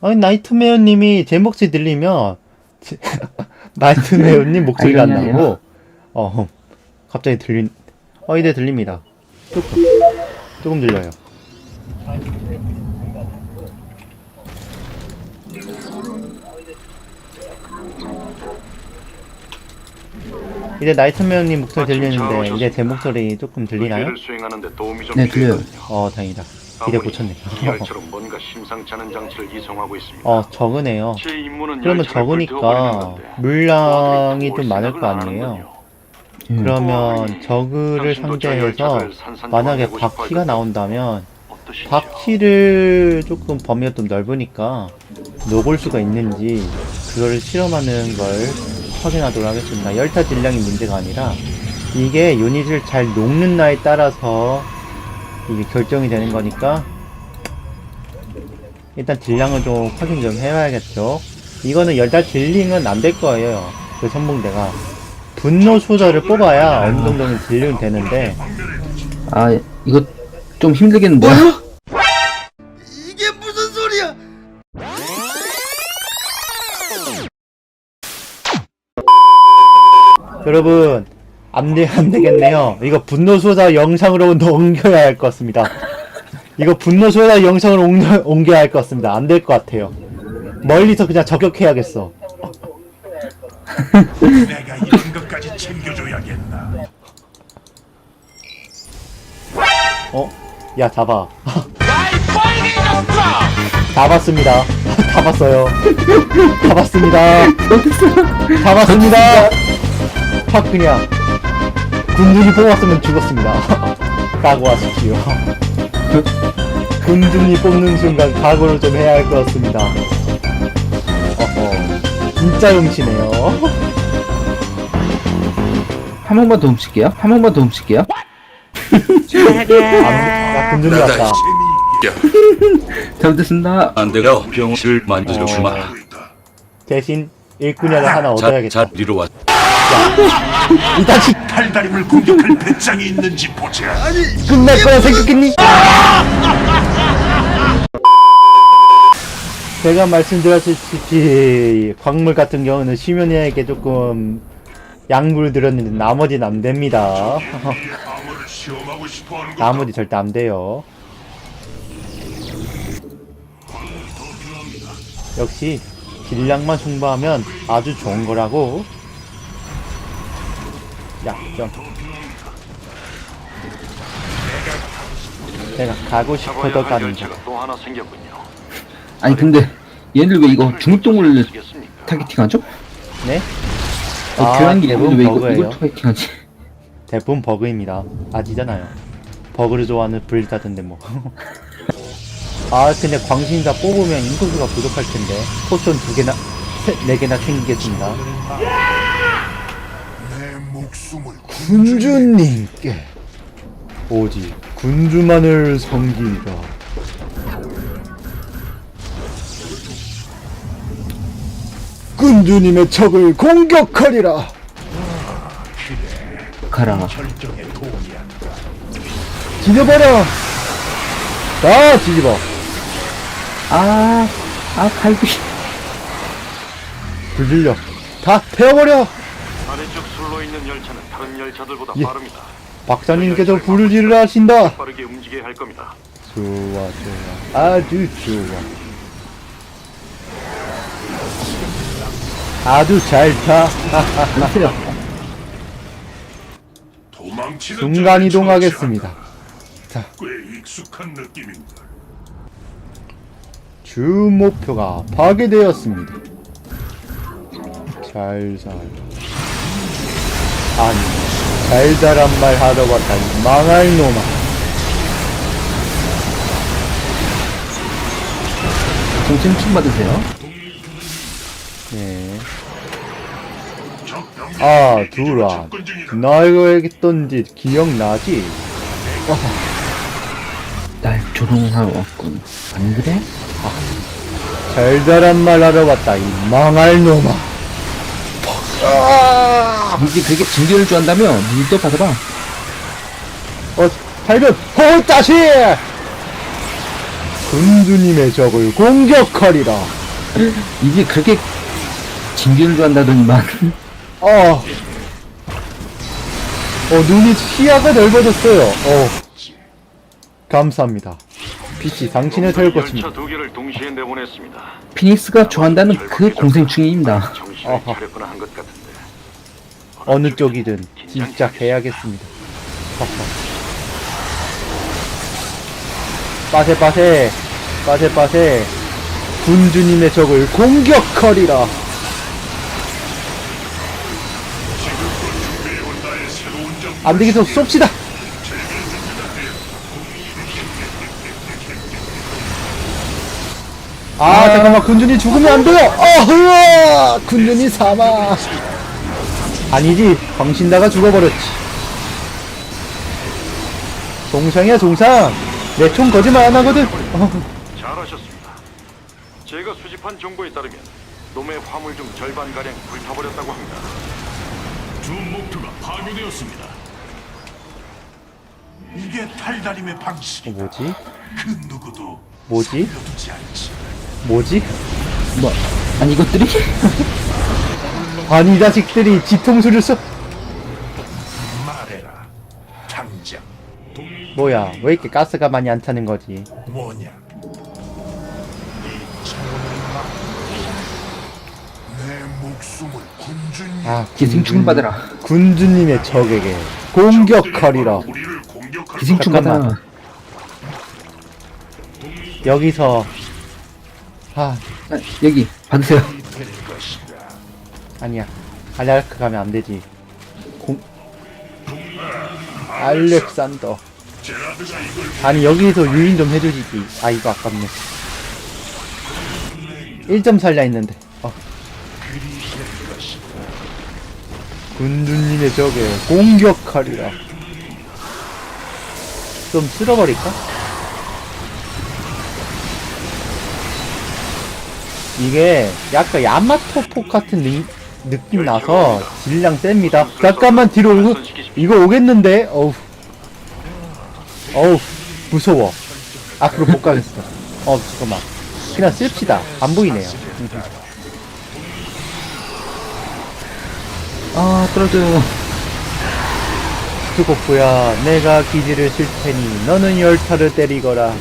아니 나이트메어님이 제 목소리 들리면 제- 나이트메어님 목소리가 안 나고 어 갑자기 들린 어 이제 들립니다 조금 조금 들려요 이제 나이트메어님 목소리 들리는데 이제 제 목소리 조금 들리나요? 의뢰를 수행하는데 도움이 좀 네, 들려요. 필요하거든요. 어 다행이다 기대 고쳤네 이 열차로 뭔가 심상치 않은 장치를 이송하고 있습니다. 어 적으네요 제 임무는 그러면 열차를 적으니까 불태워버리는 건데 물량이 좀 많을 거안 아니에요. 음. 그러면 저그를 상대해서 만약에 바퀴가 할 나온다면 어떠시죠? 바퀴를 조금 범위가 좀 넓으니까 녹을 수가 있는지 그거를 실험하는 걸 확인하도록 하겠습니다. 열타 질량이 문제가 아니라 이게 유닛을 잘 녹는 나에 따라서 이게 결정이 되는 거니까 일단 질량을 좀 확인 좀 해봐야겠죠. 이거는 열타 질링은 안 될 거예요. 그 선봉대가 분노 소저를 뽑아야 어느 정도는 질링은 되는데 아 이거 좀 힘들겠는데요? 이게 무슨 소리야? 여러분 안, 되, 안 되겠네요. 이거 분노 소사 영상으로 옮겨야 할 것 같습니다. 이거 분노 소사 영상으로 옮겨, 옮겨야 할 것 같습니다. 안 될 것 같아요. 멀리서 그냥 저격해야겠어. 내가 이런 것까지 챙겨줘야겠나. 어? 야 잡아. 잡았습니다. 잡았어요. 잡았습니다. 잡았습니다. 확 그냥 군중이 뽑았으면 죽었습니다. 각오하십시오. 군중이 뽑는 순간 각오를 좀 해야 할 것 같습니다. 어허, 진짜 용치네요. 한 번만 더 훔칠게요. 한 번만 더 훔칠게요. 아, 군중이 왔다. 잘못했습니다. 안 돼요. 병실 만들어 주마. 어, 대신 일꾼이라도 하나 자, 얻어야겠다. 자 리로 왔. 이 자식 달다림을 공격할 배짱이 있는지 보자. 끝날 거라 생각했니? 제가 말씀드렸듯이 광물 같은 경우는 시면이에게 조금 양보를 드렸는데 나머지는 안 됩니다. 암호를 시험하고 싶어하는 것 나머지 절대 안 돼요. 역시 질량만 승부하면 아주 좋은 거라고. 약점. 내가 가고 싶어도 할 가는 열차가 거. 또 하나 생겼군요. 아니 근데 얘네들 왜 이거 중립동물을 쓰겠습니까? 타겟팅하죠? 네? 아, 아, 교환기 대부분 왜 이거, 버그예요. 이걸 타겟팅하지? 대부분 버그입니다. 아시잖아요. 버그를 좋아하는 블리자드인데 뭐. 아 근데 광신자 뽑으면 인구수가 부족할 텐데 포션 두 개나 세, 네 개나 챙기겠습니다. 군주님께 오직 군주만을 섬기라. 군주님의 적을 공격하리라. 가라. 뒤져버려. 다 뒤집어. 아, 아 갈비. 불질려. 다 태워버려. 있는 열차는 다른 열차들보다 예. 빠릅니다. 박사님께서 불질을 하신다. 빠르게 움직여야 할 겁니다. 좋아 좋아 아주 좋아 아주 잘타 안녕하세요. 도망치는 순간 자를 이동하겠습니다 처치한다. 꽤 익숙한 느낌인걸. 주 목표가 파괴되었습니다 잘살 아니 잘살한 말 하러 왔다니 망할 놈아 침 받으세요. 네. 아 두라. 나 이거 했던 짓 기억나지? 날 조롱하러 왔군. 안 그래? 잘살한 말 하러 왔다 이 망할 놈아 이제 그게 징계를 좋아한다면 니도 받아봐. 어, 발견! 호, 자식! 군주님의 적을 공격하리라. 이게 그렇게 진균을 좋아한다더니만. 어. 어, 눈이 시야가 넓어졌어요. 어. 감사합니다. 빛이 당신의 될 것입니다. 열차 두 개를 동시에 내보냈습니다. 피닉스가 좋아한다는 그 공생충입니다. 정신을 어허. 차렸구나 한 것 같은데. 어느 쪽이든 진작해야겠습니다. 허허. 빠세 빠세 빠세 빠세 군주님의 적을 공격하리라. 안 되겠어 쏩시다. 아 잠깐만 군준이 죽으면 안 돼요. 어흐 군준이 사망. 아니지 광신다가 죽어버렸지. 동상이야 동상. 내 총 거짓말 안 하거든. 어, 잘하셨습니다. 제가 수집한 정보에 따르면 놈의 화물 중 절반 가량 불타버렸다고 합니다. 주 목표가 파괴되었습니다. 이게 탈다림의 방식. 어, 뭐지? 그 누구도 뭐지? 두지 않지. 뭐지? 뭐, 아니, 이것들이? 아니 이 자식들이 뒤통수를 쏘. 말해라. 당장 뭐야 왜 이렇게 가스가 많이 안 차는 거지? 뭐냐? 이 막내 목숨을 군주님 아 기생충 받아라. 군주님의 적에게 공격하리라. 우리를 공격할 기생충 잠깐만. 받아라. 여기서 아 아, 여기, 받으세요. 아니야 알레르크 가면 안 되지. 공 알렉산더. 아니 여기서 유인 좀 해주지. 아 이거 아깝네. 1점 살려 있는데. 어. 군주님의 적에 공격하리라. 좀 쓸어버릴까? 이게 약간 야마토폭 같은 느, 느낌 나서 질량 셉니다. 잠깐만 뒤로 오고 이거 오겠는데? 어우. 어우 무서워 앞으로 못 가겠어 어 잠깐만 그냥 씁시다 안 보이네요 아, 떨어져요. 스코프야 내가 기지를 칠 테니 너는 열타를 때리거라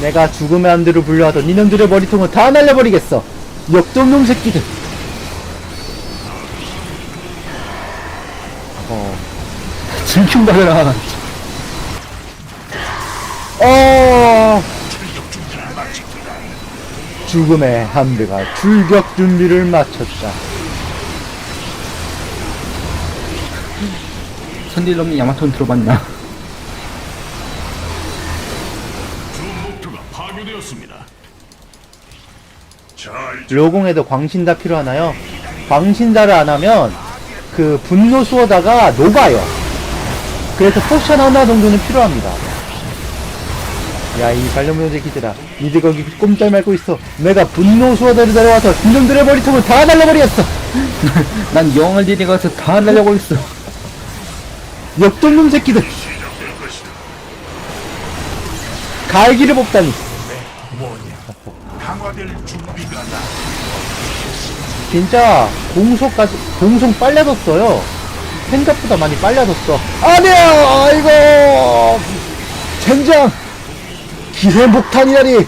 내가 죽음의 안대로 불려하던 이놈들의 머리통을 다 날려버리겠어 역dom놈 새끼들 어 받아라. 어 죽음의 함대가 출격 준비를 마쳤다. 선딜 없는 야마토는 들어봤나? 주 목표가 파괴되었습니다. 자, 이제 로공에도 광신다 필요하나요? 광신다를 안 하면 그 분노 수어다가 녹아요. 그래서 포션 하나 정도는 필요합니다. 야, 이 발령무용 새끼들아. 니들 거기 꼼짝 말고 있어. 내가 분노 수어다를 데려와서 이놈들의 머리통을 다 날려버리겠어. 난 영을 데려가서 다 날려고 있어. 역동놈 새끼들. 갈기를 뽑다니. 강화될 준비가 나. 진짜 공속까지 공속 빨라졌어요. 생각보다 많이 빨라졌어. 아니야, 아이고, 젠장, 기생폭탄이라니.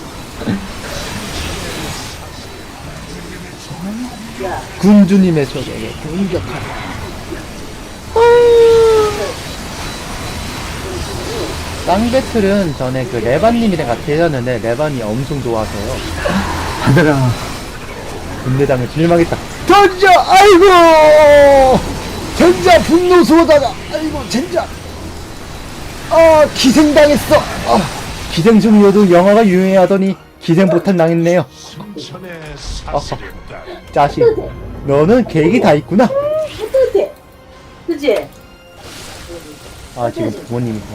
군주님의 적에게 공격하라. 쌍배틀은 전에 그 레반님이랑 같이 했었는데 레반이 엄청 좋아서요. 받아 라. 군대당을 실망했다. 던져! 아이고! 젠자 분노 소다가! 아이고, 젠자! 아, 기생당했어! 아, 기생 중이어도 영화가 유행하더니 기생 포탄 당했네요. 천의 사슬했다. 자식, 너는 계획이 다 있구나. 어떡해. 그지? 아, 지금 이름은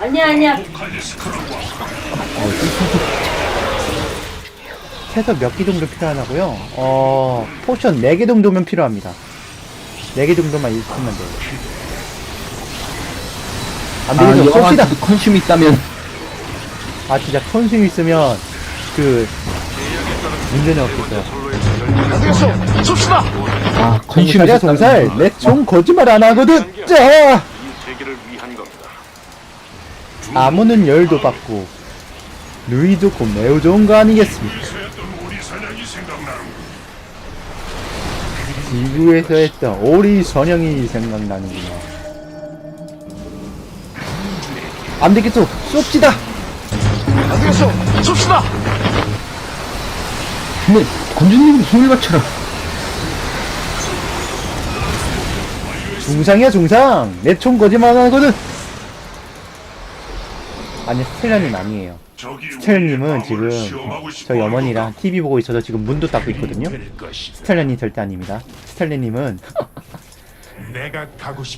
아니야, 아니야. 최소 몇 개 정도 필요하냐고요? 어, 포션 4개 정도면 필요합니다. 네개 정도만 있으면 돼요. 안 아, 되겠어. 쏩시다. 영화한테도 컨슘이 있다면 아, 진짜 컨슘 있으면, 그, 문제는 없겠어요. 아 컨슘이 동살이야, 있었다면 동살. 내 총 거짓말 안 하거든. 겁니다. 아무는 열도 받고, 누이도 곧 매우 좋은 거 아니겠습니까? 지구에서 했던 오리 선영이 생각나는구나. 안 되겠어. 쏩시다. 근데 건주님이 손을 받쳐라 중상이야, 중상. 내 총 거짓말 안 하거든. 아니, 스텔라님 아니에요. 스텔라님은 지금 저희 어머니랑 TV 보고 있어서 지금 문도 닫고 있거든요. 스텔라님 절대 아닙니다. 스텔라님은.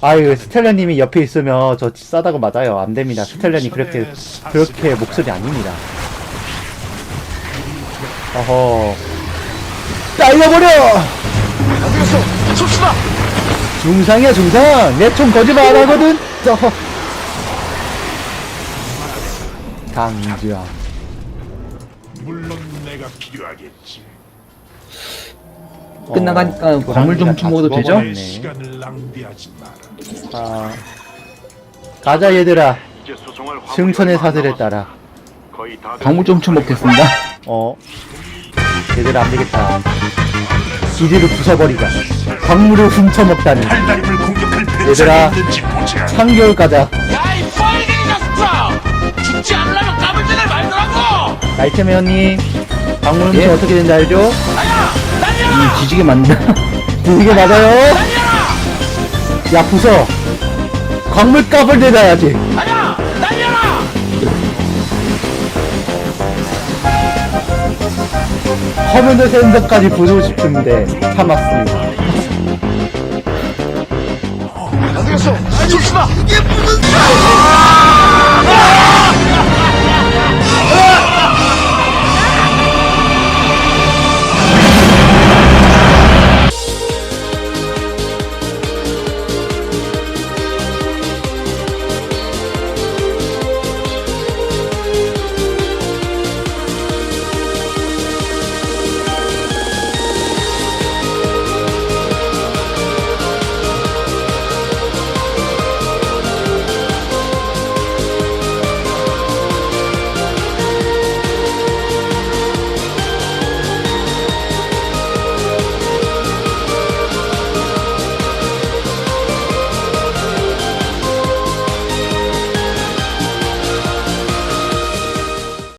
아유 스텔라님이 옆에 있으면 저 싸다고 맞아요. 안 됩니다. 스텔라님 그렇게 그렇게 목소리 아닙니다. 어허 날려버려! 중상이야 중상! 내 총 거짓말 안 하거든! 어허. 강주함 물론 내가 필요하겠지. 끝나가니까 어, 광물 좀다좀 먹어도 되죠? 내 시간을 낭비하지 마라. 아, 가자 얘들아 이제 수송할 화물이 승천의 얼마 안 사슬에. 따라 거의 다 광물 좀좀 먹겠습니다 어 얘들아 안 되겠다 기지를 부숴버리자 광물을 훔쳐먹다니 공격할 얘들아. 있는지 보자. 가자 야이 뻘갱이 녀석! 죽지 않으려 나이트메어님 광물 훔치 예. 어떻게 되는지 알죠? 이 지지게 만든다 이게 맞아요? 야 부숴 광물 값을 내놔야지! 커맨드 센터까지 부수고 싶은데 참았습니다 이게 무슨